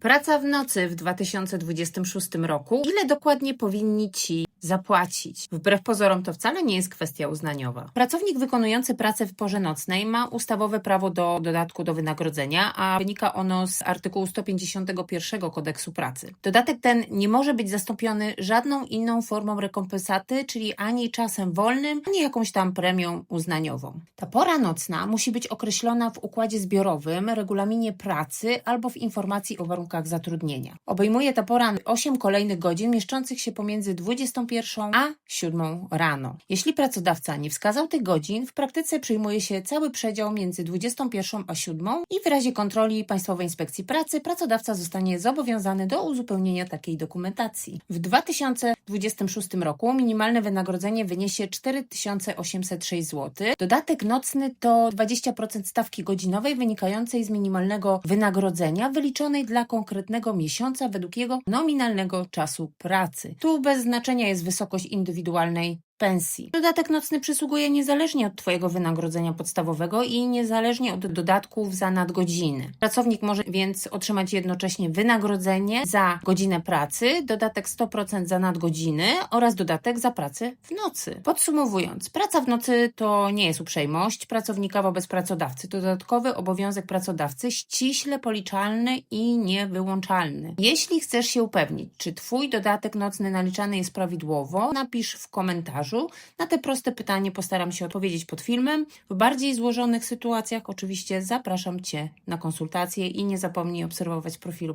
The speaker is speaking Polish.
Praca w nocy w 2026 roku. Ile dokładnie powinni ci zapłacić? Wbrew pozorom to wcale nie jest kwestia uznaniowa. Pracownik wykonujący pracę w porze nocnej ma ustawowe prawo do dodatku do wynagrodzenia, a wynika ono z artykułu 151 kodeksu pracy. Dodatek ten nie może być zastąpiony żadną inną formą rekompensaty, czyli ani czasem wolnym, ani jakąś tam premią uznaniową. Ta pora nocna musi być określona w układzie zbiorowym, regulaminie pracy albo w informacji o warunkach zatrudnienia. Obejmuje ta pora 8 kolejnych godzin mieszczących się pomiędzy 21 a 7 rano. Jeśli pracodawca nie wskazał tych godzin, w praktyce przyjmuje się cały przedział między 21 a 7 i w razie kontroli Państwowej Inspekcji Pracy pracodawca zostanie zobowiązany do uzupełnienia takiej dokumentacji. W 2026 roku minimalne wynagrodzenie wyniesie 4806 zł. Dodatek nocny to 20% stawki godzinowej wynikającej z minimalnego wynagrodzenia wyliczonej dla konkretnego miesiąca według jego nominalnego czasu pracy. Tu bez znaczenia jest wysokość indywidualnej pensji. Dodatek nocny przysługuje niezależnie od Twojego wynagrodzenia podstawowego i niezależnie od dodatków za nadgodziny. Pracownik może więc otrzymać jednocześnie wynagrodzenie za godzinę pracy, dodatek 100% za nadgodziny oraz dodatek za pracę w nocy. Podsumowując, praca w nocy to nie jest uprzejmość pracownika wobec pracodawcy. To dodatkowy obowiązek pracodawcy, ściśle policzalny i niewyłączalny. Jeśli chcesz się upewnić, czy Twój dodatek nocny naliczany jest prawidłowo, napisz w komentarzu. Na te proste pytanie postaram się odpowiedzieć pod filmem. W bardziej złożonych sytuacjach oczywiście zapraszam Cię na konsultacje i nie zapomnij obserwować profilu